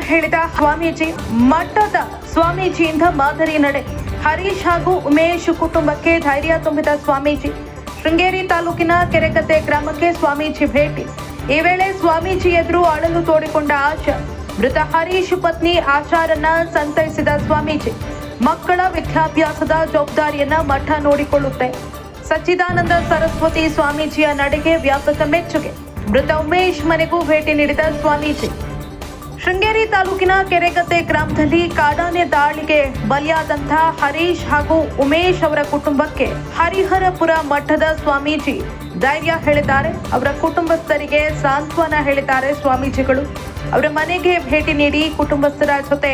ಹೇಳಿದ ಸ್ವಾಮೀಜಿ, ಮಠದ ಸ್ವಾಮೀಜಿಯಿಂದ ಮಾದರಿ ನಡೆ. ಹರೀಶ್ ಹಾಗೂ ಉಮೇಶ್ ಕುಟುಂಬಕ್ಕೆ ಧೈರ್ಯ ತುಂಬಿದ ಸ್ವಾಮೀಜಿ. ಶೃಂಗೇರಿ ತಾಲೂಕಿನ ಕೆರೆಕತ್ತೆ ಗ್ರಾಮಕ್ಕೆ ಸ್ವಾಮೀಜಿ ಭೇಟಿ. ಈ ವೇಳೆ ಸ್ವಾಮೀಜಿ ಎದುರು ಅಳಲು ತೋಡಿಕೊಂಡ ಆಶಾ. ಮೃತ ಹರೀಶ್ ಪತ್ನಿ ಆಶಾರನ್ನ ಸಂತೈಸಿದ ಸ್ವಾಮೀಜಿ. ಮಕ್ಕಳ ವಿದ್ಯಾಭ್ಯಾಸದ ಜವಾಬ್ದಾರಿಯನ್ನ ಮಠ ನೋಡಿಕೊಳ್ಳುತ್ತೆ. ಸಚ್ಚಿದಾನಂದ ಸರಸ್ವತಿ ಸ್ವಾಮೀಜಿಯ ನಡೆಗೆ ವ್ಯಾಪಕ ಮೆಚ್ಚುಗೆ. ಮೃತ ಉಮೇಶ್ ಮನೆಗೂ ಭೇಟಿ ನೀಡಿದ ಸ್ವಾಮೀಜಿ. ಶೃಂಗೇರಿ ತಾಲೂಕಿನ ಕೆರೆಗದ್ದೆ ಗ್ರಾಮದಲ್ಲಿ ಕಾಡಾನೆ ದಾಳಿಗೆ ಬಲಿಯಾದಂತಹ ಹರೀಶ್ ಹಾಗೂ ಉಮೇಶ್ ಅವರ ಕುಟುಂಬಕ್ಕೆ ಹರಿಹರಪುರ ಮಠದ ಸ್ವಾಮೀಜಿ ಧೈರ್ಯ ಹೇಳಿದ್ದಾರೆ. ಅವರ ಕುಟುಂಬಸ್ಥರಿಗೆ ಸಾಂತ್ವನ ಹೇಳಿದ್ದಾರೆ ಸ್ವಾಮೀಜಿಗಳು. ಅವರ ಮನೆಗೆ ಭೇಟಿ ನೀಡಿ ಕುಟುಂಬಸ್ಥರ ಜೊತೆ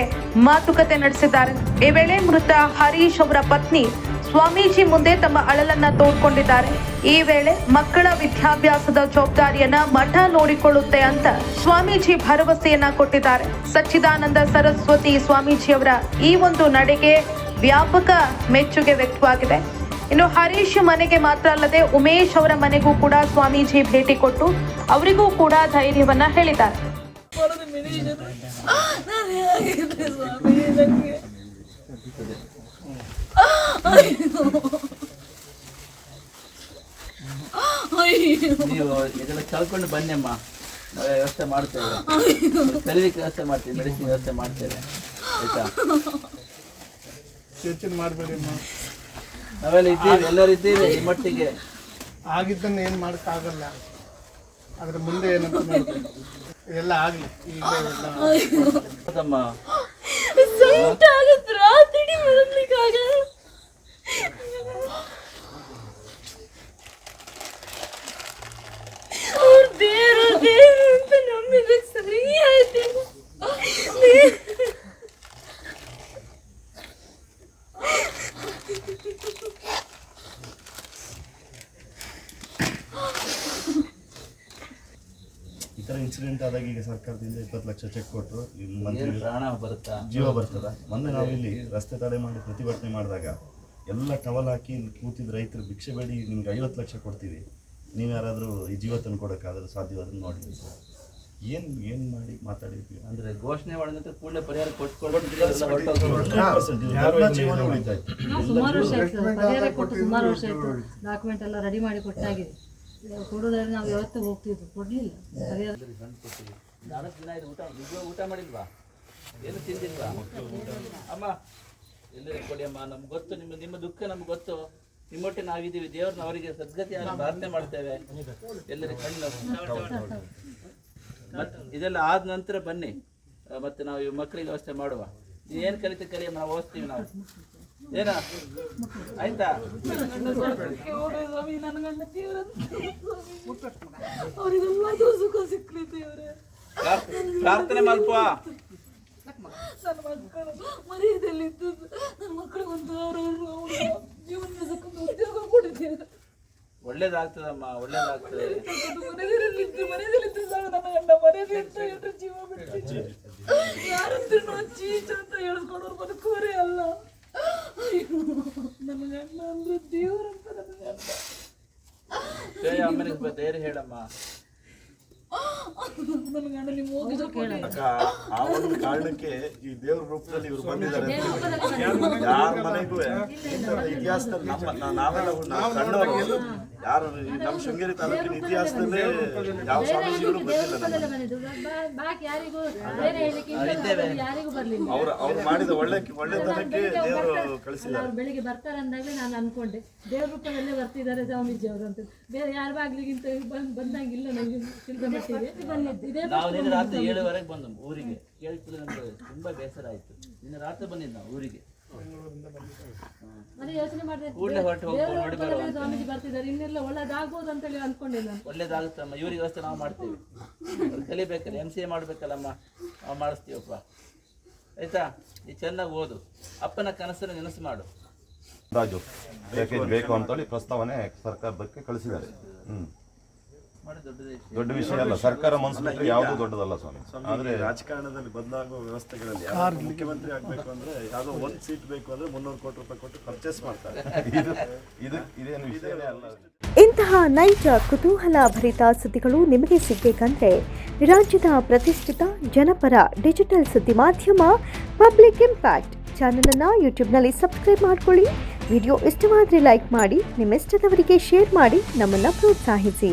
ಮಾತುಕತೆ ನಡೆಸಿದ್ದಾರೆ. ಈ ವೇಳೆ ಮೃತ ಹರೀಶ್ ಅವರ ಪತ್ನಿ ಸ್ವಾಮೀಜಿ ಮುಂದೆ ತಮ್ಮ ಅಳಲನ್ನ ತೋಡ್ಕೊಂಡಿದ್ದಾರೆ. ಈ ವೇಳೆ ಮಕ್ಕಳ ವಿದ್ಯಾಭ್ಯಾಸದ ಜವಾಬ್ದಾರಿಯನ್ನ ಮಠ ನೋಡಿಕೊಳ್ಳುತ್ತೆ ಅಂತ ಸ್ವಾಮೀಜಿ ಭರವಸೆಯನ್ನ ಕೊಟ್ಟಿದ್ದಾರೆ. ಸಚ್ಚಿದಾನಂದ ಸರಸ್ವತಿ ಸ್ವಾಮೀಜಿಯವರ ಈ ಒಂದು ನಡೆಗೆ ವ್ಯಾಪಕ ಮೆಚ್ಚುಗೆ ವ್ಯಕ್ತವಾಗಿದೆ. ಇನ್ನು ಹರೀಶ್ ಮನೆಗೆ ಮಾತ್ರ ಅಲ್ಲದೆ ಉಮೇಶ್ ಅವರ ಮನೆಗೂ ಕೂಡ ಸ್ವಾಮೀಜಿ ಭೇಟಿ ಕೊಟ್ಟು ಅವರಿಗೂ ಕೂಡ ಧೈರ್ಯವನ್ನ ಹೇಳಿದ್ದಾರೆ. ನೀವು ಇದೆಲ್ಲ ಕಳ್ಕೊಂಡು ಬನ್ನಿ ಅಮ್ಮ ವ್ಯವಸ್ಥೆ ಮಾಡ್ತೇವೆ. ಕಲೀಲಿಕ್ಕೆ ವ್ಯವಸ್ಥೆ ಮಾಡ್ತೀವಿ ಮೆಡಿಸಿನ್ ವ್ಯವಸ್ಥೆ ಮಾಡ್ತೇವೆ. ಆಯ್ತಾ? ಯೋಚನೆ ಮಾಡಬೇಡಿ ಅಮ್ಮ. ನಾವೆಲ್ಲ ಇದ್ದೀವಿ ಎಲ್ಲರೂ ಇದ್ದೀವಿ ಈ ಮಟ್ಟಿಗೆ. ಆಗಿದ್ದನ್ನು ಏನು ಮಾಡೋಕ್ಕಾಗಲ್ಲ ಅದ್ರ ಮುಂದೆ ಏನಂತ ಎಲ್ಲ ಆಗಲಿ. ಈಗ ಎಲ್ಲ ಹೌದಮ್ಮ ಸೈಟ್ ಆಗತ್ರ ರಾತ್ರಿ ಮಲಗ್ಲಿಕ್ಕಾಗಲ್ಲ ಅವ್ರ ದೇವ್ರು ದೇವ್ರು ಅಂತ ನಂಬಿದ್ರೆ ಸರಿ ಆಯ್ತು ಈ ಥರ ಇನ್ಸಿಡೆಂಟ್ ಆದಾಗ ಈಗ ಸರ್ಕಾರದಿಂದ ಇಪ್ಪತ್ತು ಲಕ್ಷ ಚೆಕ್ ಕೊಟ್ಟರು ಪ್ರಾಣ ಬರುತ್ತಾ? ಜೀವ ಬರ್ತದ. ಮೊನ್ನೆ ನಾವು ಇಲ್ಲಿ ರಸ್ತೆ ತಡೆ ಮಾಡಿ ಪ್ರತಿಭಟನೆ ಮಾಡಿದಾಗ ಎಲ್ಲ ಟವಲ್ ಹಾಕಿ ಕೂತಿದ ಕೂತಿದ್ದ ರೈತರು ಭಿಕ್ಷೆ ಬೇಡಿ ನಿಮ್ಗೆ ಐವತ್ತು ಲಕ್ಷ ಕೊಡ್ತೀವಿ. ನೀವು ಯಾರಾದರೂ ಈ ಜೀವ ತಂದು ಕೊಡೋಕ್ಕಾದ್ರೆ ಸಾಧ್ಯವಾದ್ರೆ ನೋಡಿ ಏನು ಏನು ಮಾಡಿ ಮಾತಾಡಿದ್ವಿ? ಅಂದ್ರೆ ಘೋಷಣೆ ಮಾಡಿದಂತೆ ಕೂಡಲೇ ಪರಿಹಾರ ಕೊಟ್ಟು ಸುಮಾರು ವರ್ಷ ಆಯ್ತು. ಡಾಕ್ಯುಮೆಂಟ್ ಎಲ್ಲ ರೆಡಿ ಮಾಡಿ ಕೊಟ್ಟಾಗಿದೆ. ಕೊಡೋದಾದ್ರೆ ನಾವು ಯಾವತ್ತೂ ಹೋಗ್ತಿದ್ವಿ. ಕೊಡಲಿಲ್ಲ. ಆಯ್ತು ಊಟ ನಿಜವಾಗ ಊಟ ಮಾಡಿಲ್ವಾ? ಏನು ತಿಂದಿಲ್ವಾ? ಅಮ್ಮ, ಎಲ್ಲರೂ ಕೊಡಿ ಅಮ್ಮ. ನಮ್ಗೆ ಗೊತ್ತು, ನಿಮ್ಮ ನಿಮ್ಮ ದುಃಖ ನಮ್ಗೆ ಗೊತ್ತು. ನಿಮ್ಮೊಟ್ಟೆ ನಾವಿದ್ದೀವಿ. ದೇವ್ರನ್ನ ಅವರಿಗೆ ಸದ್ಗತಿ ಪ್ರಾರ್ಥನೆ ಮಾಡ್ತೇವೆ. ಎಲ್ಲರೂ ಕಣ್ಣು ಮತ್ತೆ ಇದೆಲ್ಲ ಆದ ನಂತರ ಬನ್ನಿ. ಮತ್ತೆ ನಾವು ಮಕ್ಕಳಿಗೆ ವ್ಯವಸ್ಥೆ ಮಾಡುವ. ಏನು ಕಲಿತ ಕಲಿಯಮ್ಮ? ನಾವು ಓದ್ತೀವಿ ನಾವು. ಏನ? ಆಯ್ತಾ? ನನ್ನ ಗಂಡ ಸುಖ ಸಿಕ್ಲಿ ಪ್ರಾರ್ಥನೆ ಮಲ್ಪ ನನ್ನ ಮಕ್ಕಳು ಮರ್ಯಾದೆಲ್ಲಿದ್ದು ನನ್ನ ಮಕ್ಕಳಿಗೆ ಒಂದು ಅವ್ರವ್ರು ಜೀವನ ಸುಖ ಉದ್ಯೋಗ ಒಳ್ಳೇದಾಗ್ತದಮ್ಮ ಒಳ್ಳೇದಾಗ್ತದೆ ಮನೆಯಲ್ಲಿದ್ದು ಸಾಕು ನನ್ನ ಮನೆಯಲ್ಲಿ ಜೀವ ಬಿಡ್ತೀನಿ ಯಾರಂದ್ರೂ Kaya meron ba dere hair ma? ನನ್ನ ಗಂಡ ನೀವು ಹೋಗಿದ ಅಕ್ಕ, ಆ ಒಂದು ಕಾರಣಕ್ಕೆ ಈ ದೇವ್ರ ರೂಪದಲ್ಲಿ ಇವ್ರು ಬಂದಿದ್ದಾರೆ ಯಾರ ಮನೆಗೂ ಇತಿಹಾಸದಲ್ಲಿ ನಮ್ಮ ನಾವೆಲ್ಲ ನಾವು ಕಂಡವರು. ಯಾರು ಈ ನಮ್ಮ ಶೃಂಗೇರಿ ತಾಲೂಕಿನ ಇತಿಹಾಸದಲ್ಲೇ ಯಾವ ಸ್ವಾಮೀಜಿಗಳು ಬಂದಿಲ್ಲ ಬರಲಿಲ್ಲ. ಅವ್ರ ಅವ್ರು ಮಾಡಿದ ಒಳ್ಳೆ ಒಳ್ಳೆತನಕ್ಕೆ ದೇವರು ಕಳಿಸಿದ್ದಾರೆ. ಅವ್ರು ಬೆಳಿಗ್ಗೆ ಬರ್ತಾರೆ ಅಂದಾಗ ನಾನು ಅನ್ಕೊಂಡೆ. ದೇವ್ರ ರೂಪದಲ್ಲೇ ಬರ್ತಿದ್ದಾರೆ ಸ್ವಾಮೀಜಿ ಅವರು ಅಂತ. ಬೇರೆ ಯಾರ ಬಾಗ್ಲಿಗಿಂತ ಬಂದ್ ಬಂದಂಗಿಲ್ಲ ನನಗೆ ತಿಳಿದ ಮಟ್ಟಿಗೆ ನಾವು ನಿನ್ನೆ ರಾತ್ರಿ ಏಳುವರೆಗೆ ಬಂದು ಊರಿಗೆ. ಕೇಳ್ತಿದ್ರೆ ನಮ್ಗೆ ತುಂಬಾ ಬೇಸರ ಆಯ್ತು. ನಿನ್ನೆ ರಾತ್ರಿ ಬಂದಿದ್ದು ನಾವು ಊರಿಗೆ. ಮತ್ತೆ ಯೋಚನೆ ಮಾಡಿದೆ ಕೂಡಲೇ ಹೊರಟು ಹೋಗ್ಬೋದು ದೇವ್ರ ನೋಡಿ ಬರುವ ಸ್ವಾಮೀಜಿ ಬರ್ತಿದ್ದಾರೆ ಇನ್ನೆಲ್ಲ ಒಳ್ಳೇದಾಗ್ಬೋದು ಅನ್ಕೊಂಡೆ ನಾನು. ಒಳ್ಳೇದಾಗುತ್ತಮ್ಮ ಇವ್ರಿಗೆ ವ್ಯವಸ್ಥೆ ನಾವು ಮಾಡ್ತೀವಿ. ಅವ್ರು ಕಲಿಬೇಕಲ್ಲ ಎಂ ಸಿ ಎ ಮಾಡ್ಬೇಕಲ್ಲಮ್ಮ ನಾವು ಮಾಡಿಸ್ತೀವಪ್ಪ. ಆಯ್ತಾ? ಈ ಚೆನ್ನಾಗಿ ಓದು. ಅಪ್ಪನ ಕನಸನ್ನು ನೆನಸು ಮಾಡು. ರಾಜು ಪ್ಯಾಕೇಜ್ ಬೇಕು ಅಂತೇಳಿ ಪ್ರಸ್ತಾವನೆ ಸರ್ಕಾರಕ್ಕೆ ಕಳಿಸಿದ್ದಾರೆ. ದೊಡ್ಡ ವಿಷಯ ಅಲ್ಲ ಸರ್ಕಾರ ಮನಸ್ಸು ಬಿಟ್ಟರೆ ಯಾವುದು ದೊಡ್ಡದಲ್ಲ ಸ್ವಾಮಿ. ಆದ್ರೆ ರಾಜಕಾರಣದಲ್ಲಿ ಬದಲಾಗುವ ವ್ಯವಸ್ಥೆಗಳಲ್ಲಿ ಯಾರಾದ್ರೂ ಮುಖ್ಯಮಂತ್ರಿ ಆಗ್ಬೇಕು ಅಂದ್ರೆ ಯಾವ್ದೋ ಒಂದ್ ಸೀಟ್ ಬೇಕು ಅಂದ್ರೆ ಮುನ್ನೂರು ಕೋಟಿ ರೂಪಾಯಿ ಕೊಟ್ಟು ಪರ್ಚೇಸ್ ಮಾಡ್ತಾರೆ. ಇದು ಇದು ಇದೇನು ವಿಷಯನೇ ಅಲ್ಲ. ಇಂತಹ ನೈಜ ಕುತೂಹಲ ಭರಿತ ಸುದ್ದಿಗಳು ನಿಮಗೆ ಸಿಗಬೇಕಂದ್ರೆ ರಾಜ್ಯದ ಪ್ರತಿಷ್ಠಿತ ಜನಪರ ಡಿಜಿಟಲ್ ಸುದ್ದಿ ಮಾಧ್ಯಮ ಪಬ್ಲಿಕ್ ಇಂಪ್ಯಾಕ್ಟ್ ಚಾನಲನ್ನು ಯೂಟ್ಯೂಬ್ನಲ್ಲಿ ಸಬ್ಸ್ಕ್ರೈಬ್ ಮಾಡ್ಕೊಳ್ಳಿ. ವಿಡಿಯೋ ಇಷ್ಟವಾದರೆ ಲೈಕ್ ಮಾಡಿ ನಿಮ್ಮಿಷ್ಟದವರಿಗೆ ಶೇರ್ ಮಾಡಿ ನಮ್ಮನ್ನು ಪ್ರೋತ್ಸಾಹಿಸಿ.